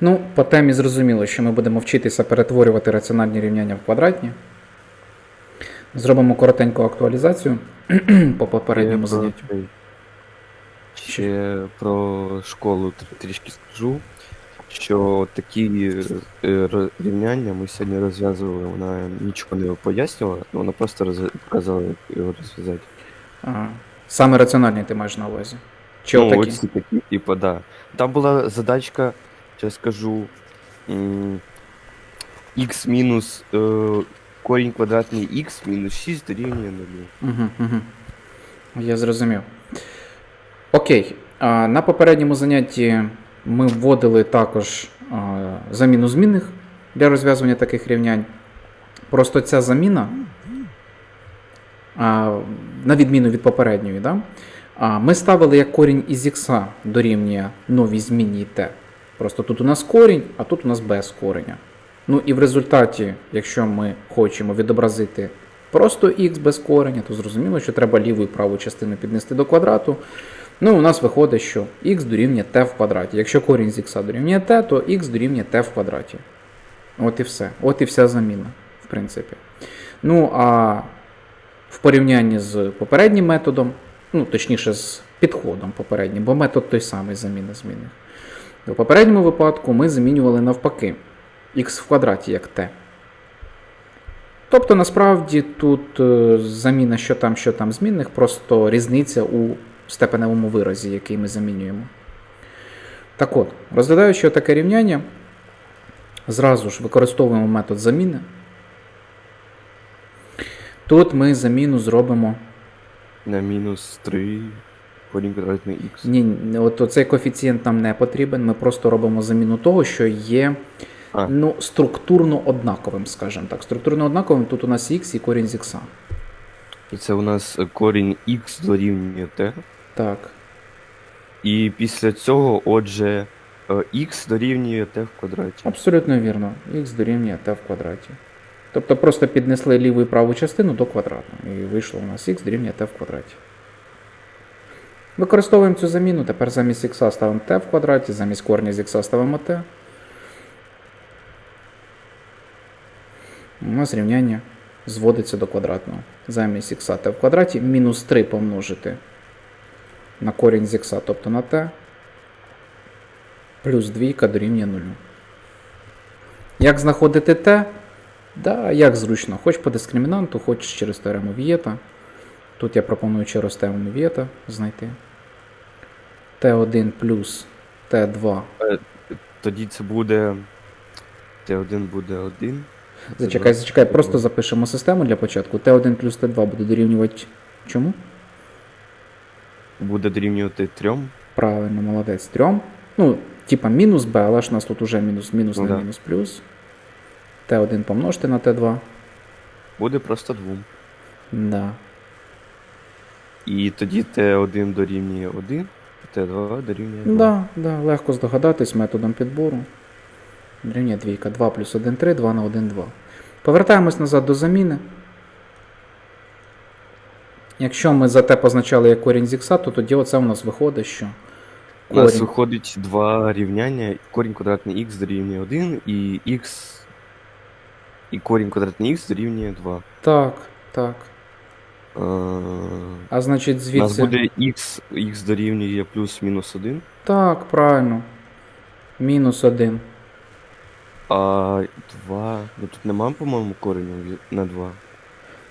Ну, по темі зрозуміло, що ми будемо вчитися перетворювати раціональні рівняння в квадратні. Зробимо коротеньку актуалізацію по попередньому заняттю. Ще про школу трішки скажу, що такі е, рівняння ми сьогодні розв'язували, вона нічого не пояснювала, вона просто роз- показала, як його розв'язати. Ага. Саме раціональні ти маєш на увазі. Чи ну, отакі? оці такі, типу, да. Там була задачка, зараз скажу, x мінус е, корінь квадратний x мінус 6 дорівнює 0. Угу, угу. Я зрозумів. Окей. А, на попередньому занятті ми вводили також а, заміну змінних для розв'язування таких рівнянь. Просто ця заміна, а, на відміну від попередньої, да? а, ми ставили як корінь із х дорівнює новій змінній t. Просто тут у нас корінь, а тут у нас без кореня. Ну і в результаті, якщо ми хочемо відобразити просто х без кореня, то зрозуміло, що треба ліву і праву частину піднести до квадрату. Ну, у нас виходить, що х дорівнює t в квадраті. Якщо корінь з х дорівнює t, то х дорівнює t в квадраті. От і все. От і вся заміна, в принципі. Ну, а в порівнянні з попереднім методом, ну, точніше, з підходом попереднім, бо метод той самий заміни змінних. У попередньому випадку ми замінювали навпаки х в квадраті як t. Тобто, насправді тут е, заміна що там, що там змінних, просто різниця у степеневому виразі, який ми замінюємо. Так от, розглядаючи таке рівняння, зразу ж використовуємо метод заміни. Тут ми заміну зробимо. На мінус 3 корінь квадратний x. Ні, от цей коефіцієнт нам не потрібен. Ми просто робимо заміну того, що є А. ну, структурно однаковим, скажімо так. Структурно однаковим тут у нас х і корінь з х. І це у нас е, корінь x дорівнює t. Так. І після цього, отже, е, x дорівнює t в квадраті. Абсолютно вірно. Х дорівнює t в квадраті. Тобто просто піднесли ліву і праву частину до квадрату. І вийшло у нас х дорівнює t в квадраті. Використовуємо цю заміну. Тепер замість х ставимо t в квадраті, замість корня з х ставимо t. У нас рівняння зводиться до квадратного. Замість х t в квадраті мінус 3 помножити на корінь з х, тобто на t, плюс 2 дорівнює 0. Як знаходити t? Да, як зручно. Хоч по дискримінанту, хоч через теорему Вієта. Тут я пропоную через теорему Вієта знайти. T1 плюс t2. Тоді це буде. T1 буде 1. Зачекай, зачекай, просто запишемо систему для початку. t1 плюс t2 буде дорівнювати чому? Буде дорівнювати 3. Правильно, молодець. Трьом. Ну, типа мінус b, але ж у нас тут уже мінус, мінус Ну на да. мінус плюс. t1 помножити на t2. Буде просто 2. Да. І тоді T1 дорівнює 1, T2 дорівнює 2. Да, да, легко здогадатись методом підбору. Дорівнює двійка. 2 плюс 1 3, 2 на 1 2. Повертаємось назад до заміни. Якщо ми за те позначали як корінь з ікса, то тоді оце у нас виходить, що У нас корінь. виходить два рівняння. Корінь квадратний x дорівнює 1 і x. І корінь квадратний x дорівнює 2. Так, так. Е, А значить У нас буде x, x дорівнює плюс-мінус 1, Так, правильно. Мінус 1. а 2. Ну тут нема, по-моєму, кореню на 2.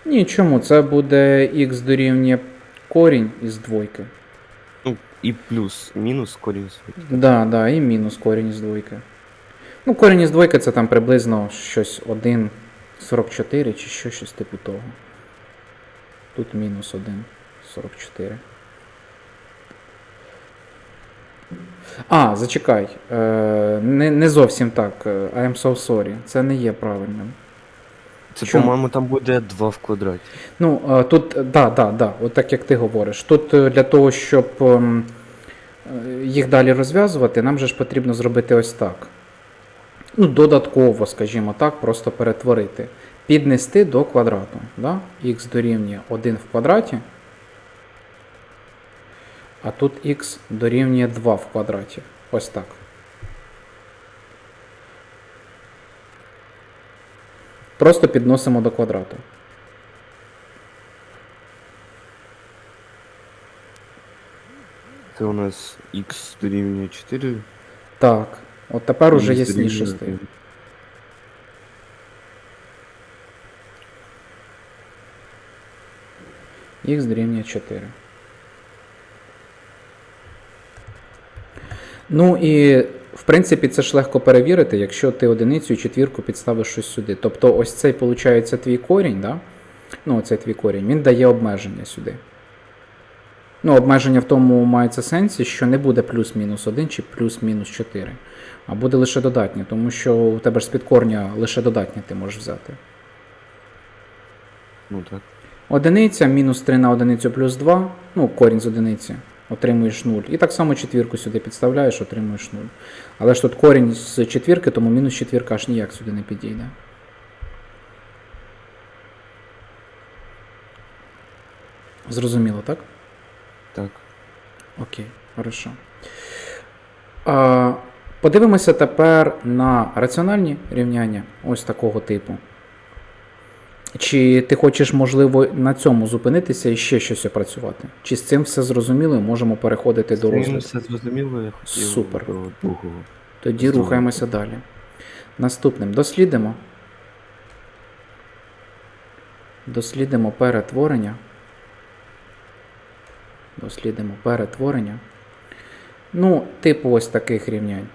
Ні, чому? Це буде х дорівнює корінь із двойки. Ну, і плюс, мінус корінь з двойки. Да, да, і мінус корінь із двойки. Ну, корінь із двойки це там приблизно щось 1,44 чи що, щось типу того. Тут мінус 1,44. А, зачекай. Е, не, не зовсім так. е, I am so sorry. Це не є правильним. Це, по-моєму, там буде 2 в квадраті. Ну, е, тут, да, да, да, от так як ти говориш. Тут для того, щоб ем, їх далі розв'язувати, нам же ж потрібно зробити ось так. Ну, додатково, скажімо так, просто перетворити піднести до квадрату. Да? Х дорівнює 1 в квадраті, а тут х дорівнює 2 в квадраті. Ось так. Просто підносимо до квадрату. Це у нас x дорівнює 4. Так, от тепер уже ясніше стає. Х дорівнює 4. Ну і в принципі це ж легко перевірити, якщо ти одиницю і четвірку підставиш щось сюди. Тобто ось цей, виходить, твій корінь, да? ну оцей твій корінь, він дає обмеження сюди. Ну, обмеження в тому мається сенсі, що не буде плюс-мінус 1 чи плюс-мінус 4, а буде лише додатнє, тому що у тебе ж з-під корня лише додатнє ти можеш взяти. Ну так. Одиниця мінус 3 на одиницю плюс 2, ну, корінь з одиниці, отримуєш 0. І так само четвірку сюди підставляєш, отримуєш 0. Але ж тут корінь з четвірки, тому мінус четвірка аж ніяк сюди не підійде. Зрозуміло, так? Так. Окей, хорошо. А, подивимося тепер на раціональні рівняння ось такого типу. Чи ти хочеш, можливо, на цьому зупинитися і ще щось опрацювати? Чи з цим все зрозуміло і можемо переходити до З цим розгляду? все зрозуміло, я хотів Супер. до. Тоді Здорово. рухаємося далі. Наступним дослідимо. Дослідимо перетворення. Дослідимо перетворення. Ну, типу ось таких рівнянь.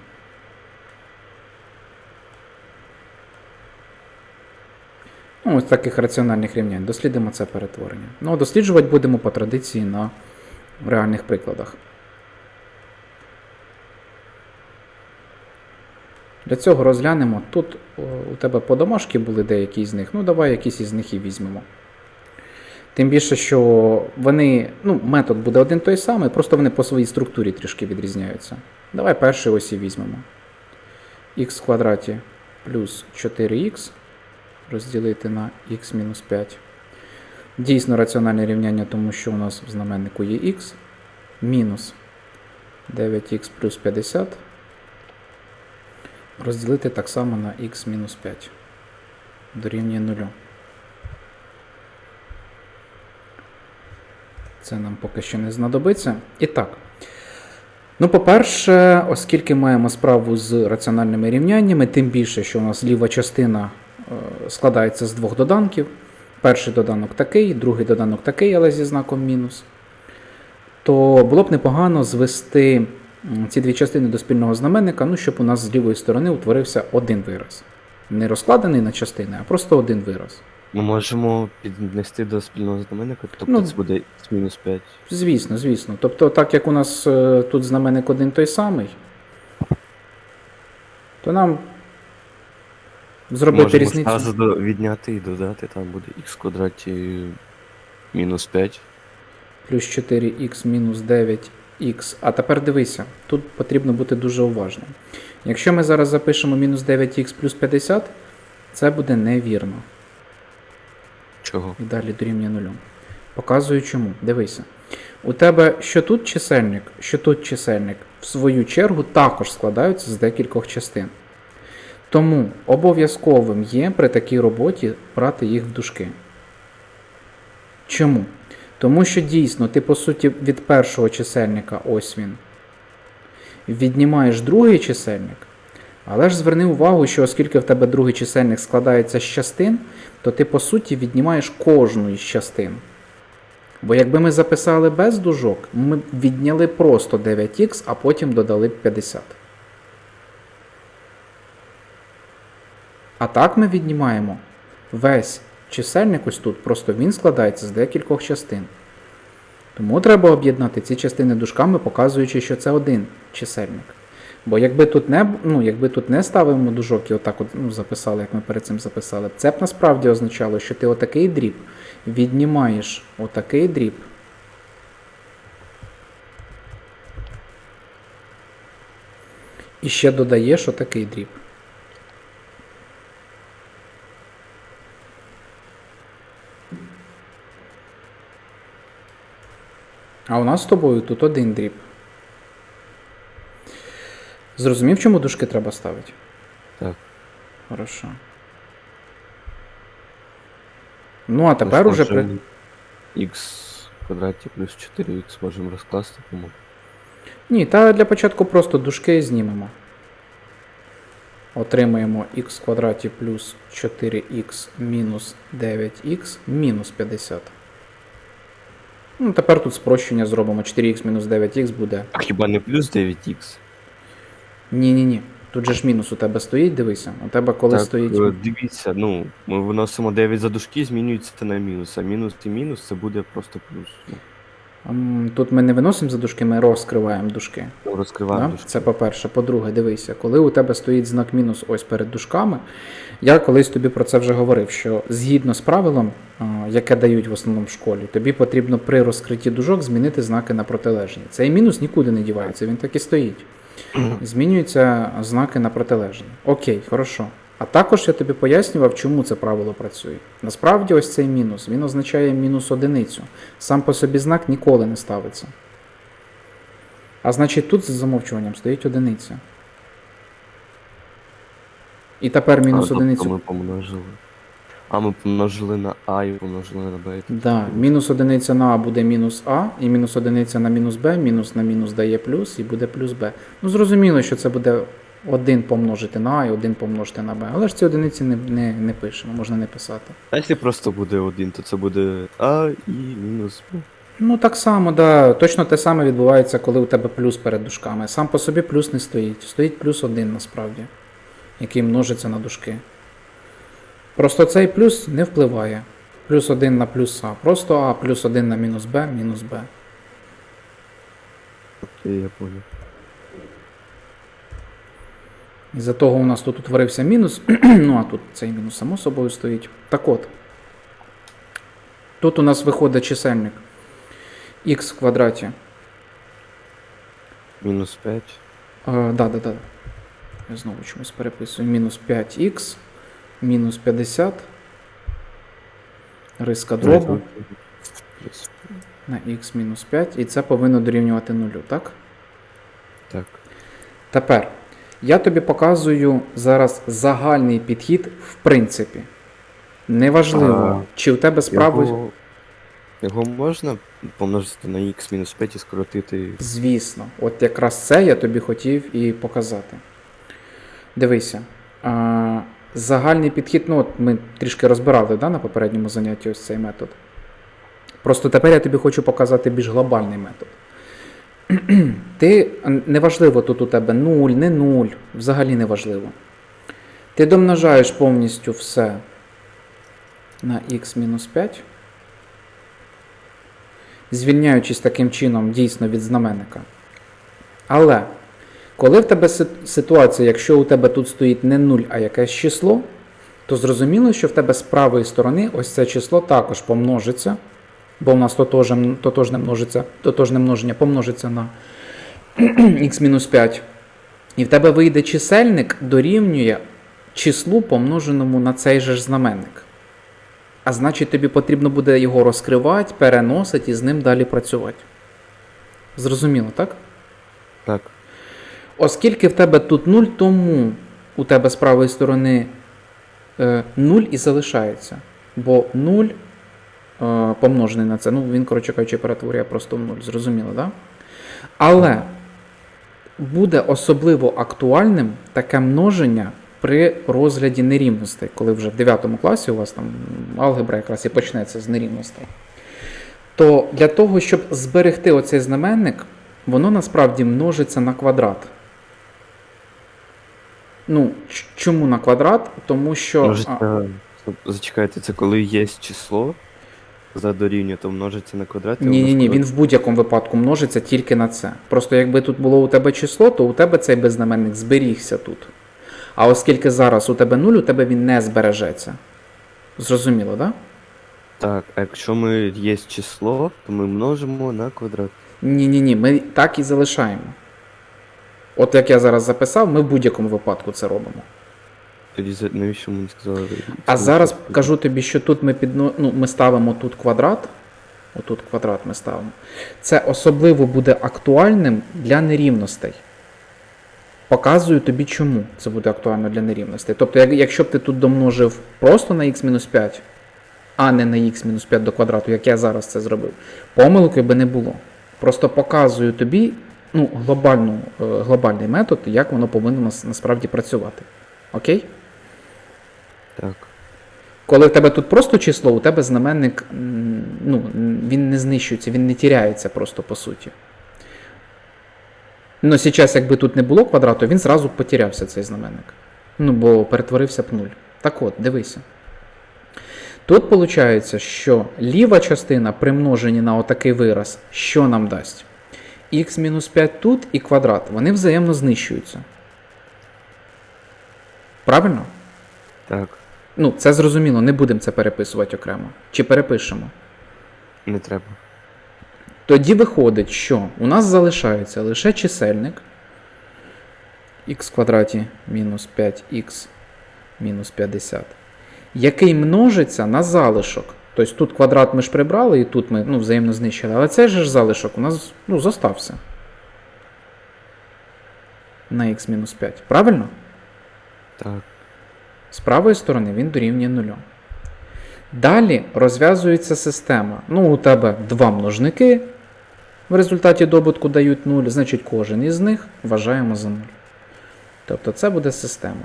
Ну, ось таких раціональних рівнянь. Дослідимо це перетворення. Ну, досліджувати будемо по традиції на реальних прикладах. Для цього розглянемо. Тут у тебе по домашки були деякі з них. Ну, давай якісь із них і візьмемо. Тим більше, що вони, ну, метод буде один той самий, просто вони по своїй структурі трішки відрізняються. Давай перший ось і візьмемо. х в квадраті плюс 4х розділити на х мінус 5. Дійсно раціональне рівняння, тому що у нас в знаменнику є х мінус 9х плюс 50 розділити так само на х мінус 5 дорівнює 0. Це нам поки що не знадобиться. І так. Ну, по-перше, оскільки маємо справу з раціональними рівняннями, тим більше, що у нас ліва частина складається з двох доданків. Перший доданок такий, другий доданок такий, але зі знаком мінус. То було б непогано звести ці дві частини до спільного знаменника, ну, щоб у нас з лівої сторони утворився один вираз. Не розкладений на частини, а просто один вираз. Ми можемо піднести до спільного знаменника, тобто Ну, це буде мінус 5. Звісно, звісно. Тобто, так як у нас е, тут знаменник один той самий, то нам зробити Можемо різницю. зразу до- відняти і додати, там буде x квадраті мінус 5. плюс 4х мінус 9х. А тепер дивися, тут потрібно бути дуже уважним. Якщо ми зараз запишемо мінус 9х плюс 50, це буде невірно. Чого? І далі дорівнює нулю. Показую чому. Дивися. У тебе що тут чисельник, що тут чисельник, в свою чергу також складаються з декількох частин. Тому обов'язковим є при такій роботі брати їх в дужки. Чому? Тому що дійсно ти, по суті, від першого чисельника, ось він, віднімаєш другий чисельник, але ж зверни увагу, що оскільки в тебе другий чисельник складається з частин, то ти по суті віднімаєш кожну із частин. Бо якби ми записали без дужок, ми б відняли просто 9х, а потім додали б 50. А так ми віднімаємо весь чисельник ось тут, просто він складається з декількох частин. Тому треба об'єднати ці частини дужками, показуючи, що це один чисельник. Бо якби тут не, ну, якби тут не ставимо дужок і отак от, ну, записали, як ми перед цим записали, це б насправді означало, що ти отакий дріб віднімаєш отакий дріб. І ще додаєш отакий дріб. А у нас з тобою тут один дріб. Зрозумів, чому дужки треба ставити? Так. Хорошо. Ну, а тепер уже при... Х квадраті плюс 4х можемо розкласти, тому Ні, та для початку просто дужки знімемо. Отримаємо х квадраті плюс 4х мінус 9х мінус 50. Ну, тепер тут спрощення зробимо. 4х мінус 9х буде. А хіба не плюс 9х? Ні-ні-ні. Тут же ж мінус у тебе стоїть, дивися. У тебе коли так, стоїть. е, дивіться, ну, ми виносимо 9 за дужки, змінюється це на мінус, а мінус і мінус це буде просто плюс. Ну, Тут ми не виносимо за дужки, ми розкриваємо дужки. Розкриваємо Да? дужки. Це по-перше. По-друге, дивися, коли у тебе стоїть знак мінус ось перед дужками, я колись тобі про це вже говорив, що згідно з правилом, яке дають в основному в школі, тобі потрібно при розкритті дужок змінити знаки на протилежні. Цей мінус нікуди не дівається, він так і стоїть. Змінюються знаки на протилежні. Окей, хорошо. А також я тобі пояснював, чому це правило працює. Насправді, ось цей мінус, він означає мінус одиницю. Сам по собі знак ніколи не ставиться. А значить, тут за замовчуванням стоїть одиниця. І тепер мінус тобто одиницю. ми помножили. А ми помножили на А і помножили на Б. Да, мінус одиниця на А буде мінус А, і мінус одиниця на мінус Б, мінус на мінус дає плюс, і буде плюс Б. Ну, зрозуміло, що це буде 1 помножити на А і 1 помножити на Б. Але ж ці одиниці не, не, не пишемо, можна не писати. А якщо просто буде один, то це буде А і мінус Б. Ну, так само, да. Точно те саме відбувається, коли у тебе плюс перед дужками. Сам по собі плюс не стоїть. Стоїть плюс один насправді, який множиться на дужки. Просто цей плюс не впливає. Плюс 1 на плюс А. Просто А плюс 1 на мінус Б, мінус Б. Окей, я понял. Із-за того у нас тут утворився мінус, ну а тут цей мінус само собою стоїть. Так от. Тут у нас виходить чисельник х в квадраті. Мінус 5. Е, да, да, да. Я знову чомусь переписую. Мінус 5х, мінус 50. Риска дробу на х мінус 5. І це повинно дорівнювати нулю, так? Так. Тепер я тобі показую зараз загальний підхід в принципі. Неважливо, А, чи у тебе справи. Його, його можна помножити на х мінус 5 і скоротити. Звісно, от якраз це я тобі хотів і показати. Дивися. А, загальний підхід, ну от ми трішки розбирали да, на попередньому занятті ось цей метод. Просто тепер я тобі хочу показати більш глобальний метод. Ти неважливо тут у тебе 0, не 0, взагалі не важливо. Ти домножаєш повністю все на х-5, звільняючись таким чином дійсно від знаменника. Але коли в тебе ситуація, якщо у тебе тут стоїть не 0, а якесь число, то зрозуміло, що в тебе з правої сторони ось це число також помножиться, бо в нас тотожне, тотожне, множиться, тотожне множення помножиться на х-5. І в тебе вийде чисельник дорівнює числу, помноженому на цей же ж знаменник. А значить, тобі потрібно буде його розкривати, переносити і з ним далі працювати. Зрозуміло, так? Так. Оскільки в тебе тут 0, тому у тебе з правої сторони е, 0 і залишається. Бо 0 е, помножений на це. Ну, він, коротше кажучи, перетворює просто в 0. Зрозуміло, так? Да? Але буде особливо актуальним таке множення при розгляді нерівностей, коли вже в 9 класі у вас там алгебра якраз і почнеться з нерівностей. То для того, щоб зберегти оцей знаменник, воно насправді множиться на квадрат. Ну, чому на квадрат? Тому що. А, Зачекайте, це коли є число за дорівнює, то множиться на квадрат. і Ні, воно ні, ні, він в будь-якому випадку множиться тільки на це. Просто якби тут було у тебе число, то у тебе цей беззнаменник зберігся тут. А оскільки зараз у тебе 0, у тебе він не збережеться. Зрозуміло, так? Да? Так, а якщо ми є число, то ми множимо на квадрат. Ні, ні, ні, ми так і залишаємо. От як я зараз записав, ми в будь-якому випадку це робимо. Тоді за- навіщо мені сказали? А зараз кажу тобі, що тут ми підно... ну, ми ставимо тут квадрат. Отут квадрат ми ставимо. Це особливо буде актуальним для нерівностей. Показую тобі, чому це буде актуально для нерівностей. Тобто, як- якщо б ти тут домножив просто на х-5, а не на х мінус 5 до квадрату, як я зараз це зробив, помилки би не було. Просто показую тобі ну, глобальну, е, глобальний метод, як воно повинно нас- насправді працювати. Окей? Так. Коли в тебе тут просто число, у тебе знаменник ну, він не знищується, він не тіряється просто по суті. Ну, зараз, якби тут не було квадрату, він зразу потерявся цей знаменник. Ну, бо перетворився б нуль. Так от, дивися. Тут виходить, що ліва частина при множенні на отакий вираз, що нам дасть? х-5 тут і квадрат, вони взаємно знищуються. Правильно? Так. Ну, це зрозуміло, не будемо це переписувати окремо. Чи перепишемо? Не треба. Тоді виходить, що у нас залишається лише чисельник х квадраті мінус 5х мінус 50, який множиться на залишок. Тобто тут квадрат ми ж прибрали, і тут ми ну, взаємно знищили, але цей же ж залишок у нас ну, зостався. На х мінус 5. Правильно? Так. З правої сторони він дорівнює нулю. Далі розв'язується система. Ну, у тебе два множники в результаті добутку дають 0, значить кожен із них вважаємо за 0. Тобто це буде система.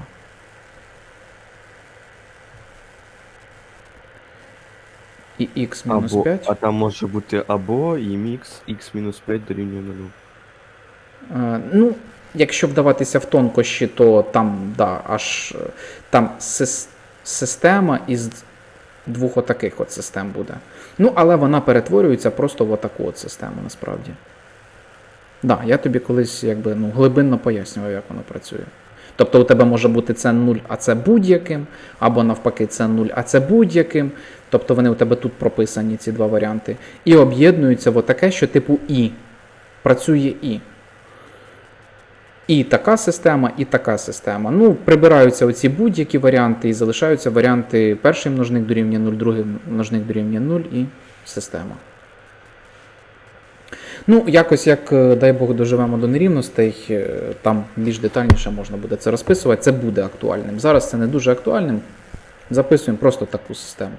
І х мінус Або, 5. а там може бути або і мікс x-5 дорівнює 0. Е, Ну, якщо вдаватися в тонкощі, то там, да, аж е, там система із двох отаких от систем буде. Ну, але вона перетворюється просто в отаку от систему насправді. Да, я тобі колись якби, ну, глибинно пояснював, як воно працює. Тобто у тебе може бути це 0, а це будь-яким, або навпаки, це 0, а це будь-яким. Тобто вони у тебе тут прописані, ці два варіанти. І об'єднуються в таке, що типу І. Працює І. І така система, і така система. Ну, прибираються оці будь-які варіанти і залишаються варіанти перший множник дорівнює 0, другий множник дорівнює 0 і система. Ну, якось як, е, дай Бог, доживемо до нерівностей, е, там більш детальніше можна буде це розписувати. Це буде актуальним. Зараз це не дуже актуальним. Записуємо просто таку систему.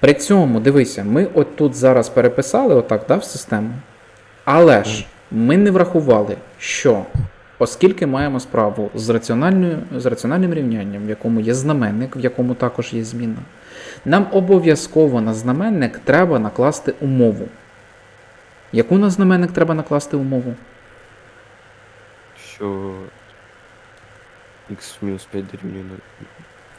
При цьому, дивися, ми от тут зараз переписали отак, да, в систему. Але ж ми не врахували, що оскільки маємо справу з, раціональною, з раціональним рівнянням, в якому є знаменник, в якому також є зміна, нам обов'язково на знаменник треба накласти умову. Яку на знаменник треба накласти умову? Що x мінус 5 дорівнює 0.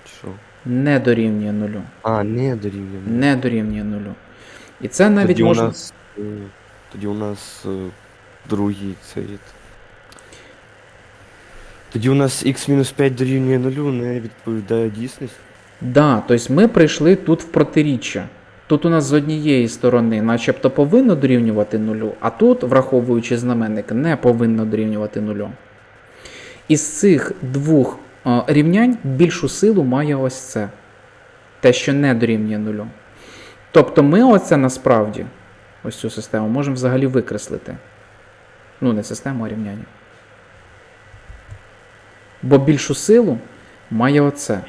Що? Не дорівнює нулю. А, не дорівнює 0. Не дорівнює нулю. І це навіть тоді можна. у нас, е, тоді у нас другий цей. Тоді у нас x-5 дорівнює 0 не відповідає дійсності. Да, тобто ми прийшли тут в протиріччя. Тут у нас з однієї сторони, начебто повинно дорівнювати нулю, а тут, враховуючи знаменник, не повинно дорівнювати нулю. Із цих двох е, рівнянь більшу силу має ось це. Те, що не дорівнює нулю. Тобто ми оце насправді, ось цю систему, можемо взагалі викреслити. Ну, не систему, а рівняння. Бо більшу силу має оце.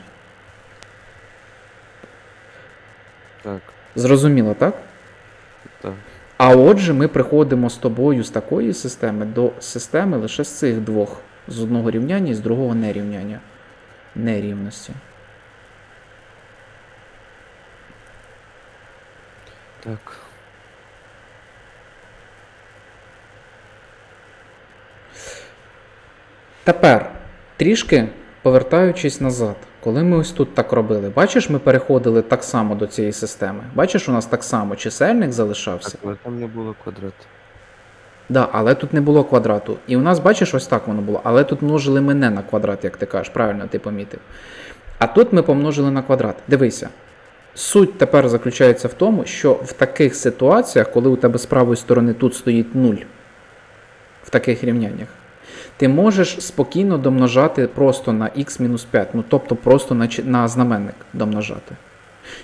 Так, Зрозуміло, так? так. А отже, ми приходимо з тобою з такої системи до системи лише з цих двох: з одного рівняння і з другого нерівняння. Нерівності. Так. Тепер, трішки повертаючись назад, коли ми ось тут так робили, бачиш, ми переходили так само до цієї системи. Бачиш, у нас так само чисельник залишався. Так, але там не було квадрат. Да, але тут не було квадрату. І у нас, бачиш, ось так воно було. Але тут множили ми не на квадрат, як ти кажеш, правильно ти помітив. А тут ми помножили на квадрат. Дивися. Суть тепер заключається в тому, що в таких ситуаціях, коли у тебе з правої сторони тут стоїть 0, в таких рівняннях, ти можеш спокійно домножати просто на x-5, ну тобто просто на, на знаменник домножати.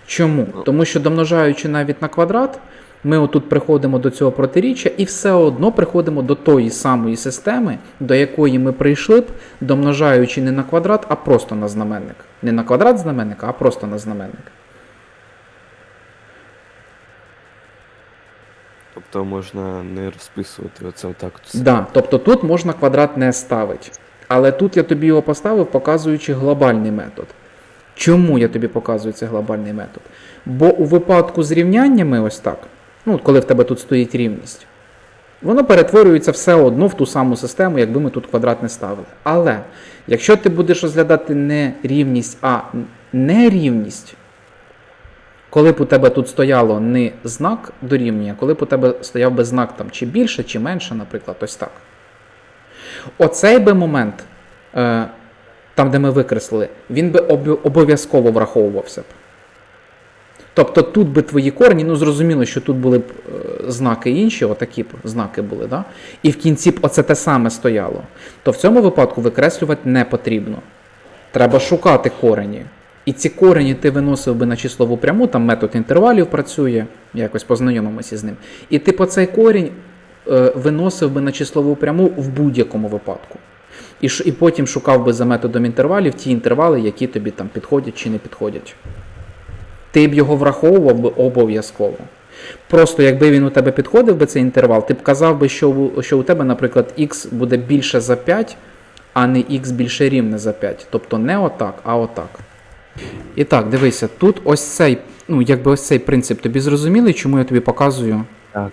Чому? Тому що домножаючи навіть на квадрат, Ми отут приходимо до цього протиріччя і все одно приходимо до тої самої системи, до якої ми прийшли б, домножаючи не на квадрат, а просто на знаменник. Не на квадрат знаменника, а просто на знаменник. Тобто можна не розписувати оце отак. от. Да, тобто тут можна квадрат не ставити. Але тут я тобі його поставив, показуючи глобальний метод. Чому я тобі показую цей глобальний метод? Бо у випадку з рівняннями, ось так, ну, коли в тебе тут стоїть рівність, воно перетворюється все одно в ту саму систему, якби ми тут квадрат не ставили. Але якщо ти будеш розглядати не рівність, а нерівність, коли б у тебе тут стояло не знак дорівнює, коли б у тебе стояв би знак там чи більше, чи менше, наприклад, ось так. Оцей би момент, е, там, де ми викреслили, він би обов'язково враховувався б. Тобто тут би твої корені, ну зрозуміло, що тут були б е, знаки інші, отакі б знаки були, да? і в кінці б оце те саме стояло. То в цьому випадку викреслювати не потрібно. Треба шукати корені. І ці корені ти виносив би на числову пряму, там метод інтервалів працює, якось познайомимося з ним. І ти по цей корінь е, виносив би на числову пряму в будь-якому випадку. І, і потім шукав би за методом інтервалів ті інтервали, які тобі там підходять чи не підходять. Ти б його враховував би обов'язково. Просто якби він у тебе підходив би цей інтервал, ти б казав би, що що у тебе, наприклад, x буде більше за 5, а не x більше рівне за 5. Тобто не отак, а отак. І так, дивися, тут ось цей, ну, якби ось цей принцип тобі зрозумілий, чому я тобі показую. Так.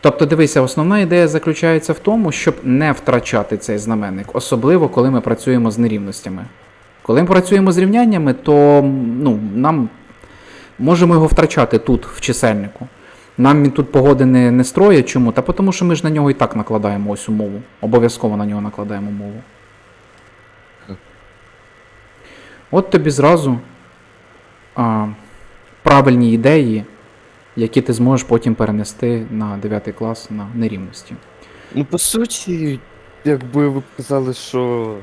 Тобто, дивися, основна ідея заключається в тому, щоб не втрачати цей знаменник, особливо коли ми працюємо з нерівностями. Коли ми працюємо з рівняннями, то ну, нам можемо його втрачати тут, в чисельнику. Нам він тут погоди не, не строїть. Чому? Та тому що ми ж на нього і так накладаємо ось умову. Обов'язково на нього накладаємо мову. От тобі зразу а, правильні ідеї, які ти зможеш потім перенести на 9 клас на нерівності. Ну, по суті, якби ви казали, що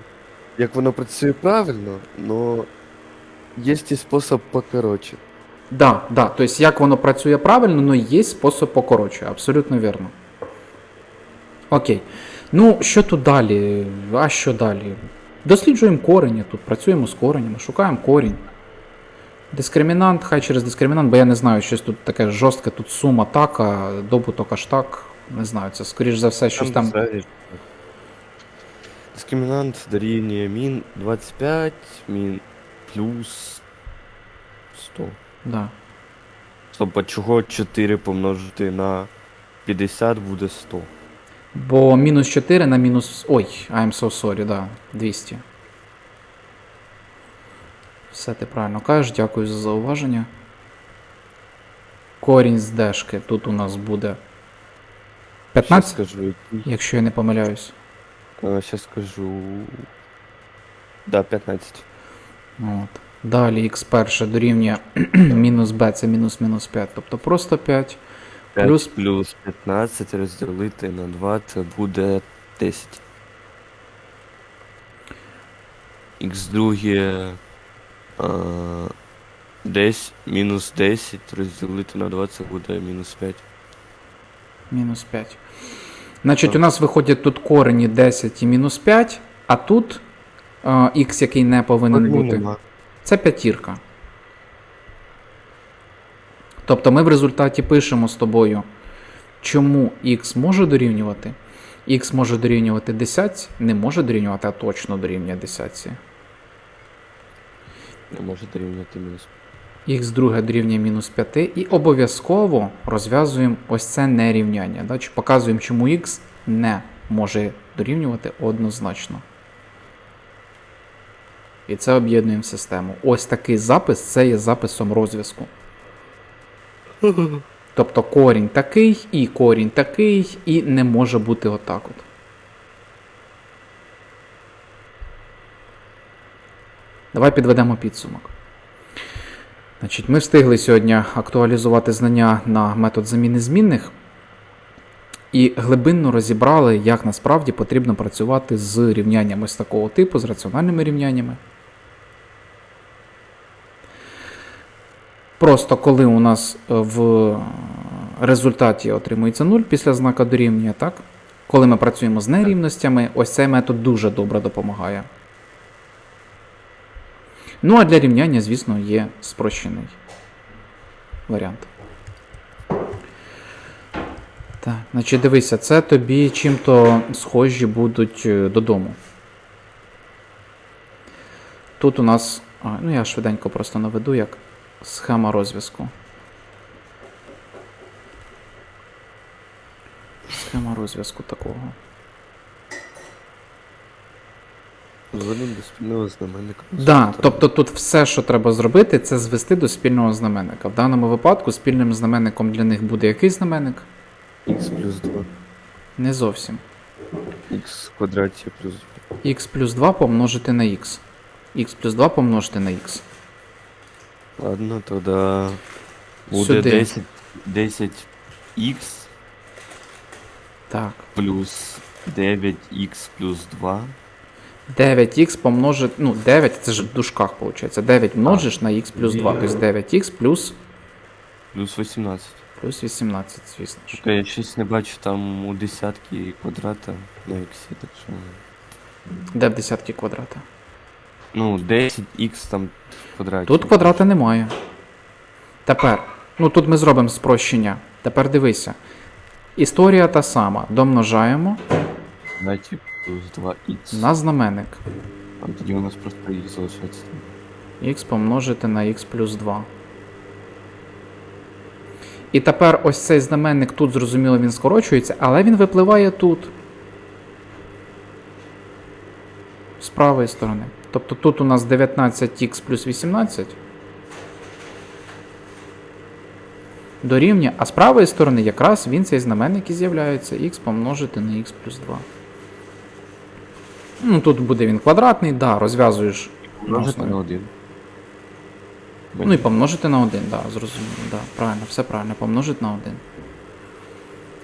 як воно працює правильно, но є і спосіб покоротше. Да, да. Тобто, як воно працює правильно, але є спосіб покоротше, абсолютно вірно. Окей. Ну, що тут далі? А що далі? Досліджуємо корені тут, працюємо з коренями, шукаємо корінь. Дискримінант, хай через дискримінант, бо я не знаю, щось тут таке жорстке, тут сума така, добуток аж так. Не знаю, це скоріш за все щось там. взагалі. Дискримінант дорівнює мін 25, мін плюс 100. Да. Стоп, а чого 4 помножити на 50 буде 100? Бо мінус 4 на мінус. Ой, I'm so sorry, да, 200. Все ти правильно кажеш, дякую за зауваження. Корінь з дешки тут у нас буде 15, скажу, який. якщо я не помиляюсь. Зараз скажу. Да, 15. От. Далі х перше дорівнює мінус b, це мінус мінус 5, тобто просто 5. 5 Плюс- плюс 15 розділити на 2 це буде 10. Х друге а, десь мінус 10 розділити на 2 це буде мінус 5. Мінус 5. Значить, у нас виходять тут корені 10 і мінус 5, а тут х, який не повинен бути. Це п'ятірка. Тобто ми в результаті пишемо з тобою, чому х може дорівнювати. х може дорівнювати 10, не може дорівнювати, а точно дорівнює 10. Не може дорівнювати мінус. х друге дорівнює мінус 5 і обов'язково розв'язуємо ось це нерівняння. Да? Чи показуємо, чому х не може дорівнювати однозначно. І це об'єднуємо в систему. Ось такий запис це є записом розв'язку. Тобто корінь такий, і корінь такий, і не може бути отак от. Давай підведемо підсумок. Значить, ми встигли сьогодні актуалізувати знання на метод заміни змінних і глибинно розібрали, як насправді потрібно працювати з рівняннями з такого типу, з раціональними рівняннями. Просто коли у нас е, в результаті отримується 0 після знака дорівнює, так? Коли ми працюємо з нерівностями, ось цей метод дуже добре допомагає. Ну а для рівняння, звісно, є спрощений варіант. Так, значить, дивися, це тобі чим-то схожі будуть е, додому. Тут у нас. Ну я швиденько просто наведу як схема розв'язку. Схема розв'язку такого. Зводимо до спільного знаменника. Да, тобто тут все, що треба зробити, це звести до спільного знаменника. В даному випадку спільним знаменником для них буде який знаменник? х плюс 2. Не зовсім. х квадраті плюс 2. х плюс 2 помножити на х. х плюс 2 помножити на х. Ладно, тоді буде Сюди. 10, 10х Так. плюс 9х плюс 2. 9х помножити. Ну, 9 це ж в дужках виходить. 9 множиш на х плюс 2. Тобто 9х плюс, Плюс 18. плюс 18, звісно ж. Тільки я щось не бачу там у десятки квадрата на х, так що. Де в десятки квадрата? Ну, 10х там в квадраті. Тут квадрата немає. Тепер. Ну тут ми зробимо спрощення. Тепер дивися. Історія та сама. Домножаємо В плюс 2х. на знаменник. А тоді у нас просто х залишається. х помножити на х плюс 2. І тепер ось цей знаменник тут, зрозуміло, він скорочується, але він випливає тут. З правої сторони. Тобто тут у нас 19х плюс 18. Дорівнює, а з правої сторони якраз він цей знаменник і з'являється х помножити на х плюс 2. Ну, тут буде він квадратний, да, розв'язуєш. Множити основі. на 1. Ну і помножити на 1, да, зрозуміло, да, правильно, все правильно, помножити на 1.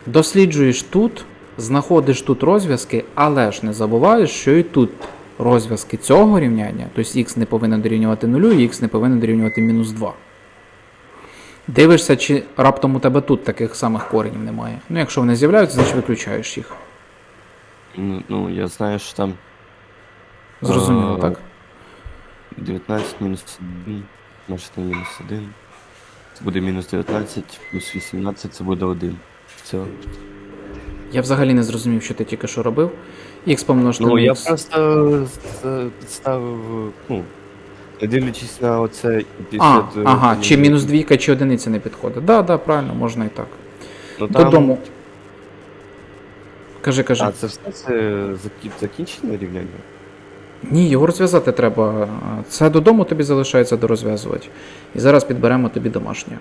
Досліджуєш тут, знаходиш тут розв'язки, але ж не забуваєш, що і тут розв'язки цього рівняння, тобто х не повинен дорівнювати 0 і х не повинен дорівнювати мінус 2. Дивишся, чи раптом у тебе тут таких самих коренів немає. Ну, якщо вони з'являються, значить виключаєш їх. Ну, ну, я знаю, що там Зрозуміло, А, так? 19 мінус 1, множити на мінус 1. Це буде мінус 19, плюс 18, це буде 1. Все. Я взагалі не зрозумів, що ти тільки що робив. Х помножити Ну, на я х. просто з- підставив, ну, не дивлячись на оце А, 50, ага, е, чи мінус двійка, чи одиниця не підходить. Да, да, правильно, можна і так. ну, там- Додому. Кажи, кажи. А, це все це закі- закінчене рівняння? Ні, його розв'язати треба. Це додому тобі залишається дорозв'язувати. І зараз підберемо тобі домашнє.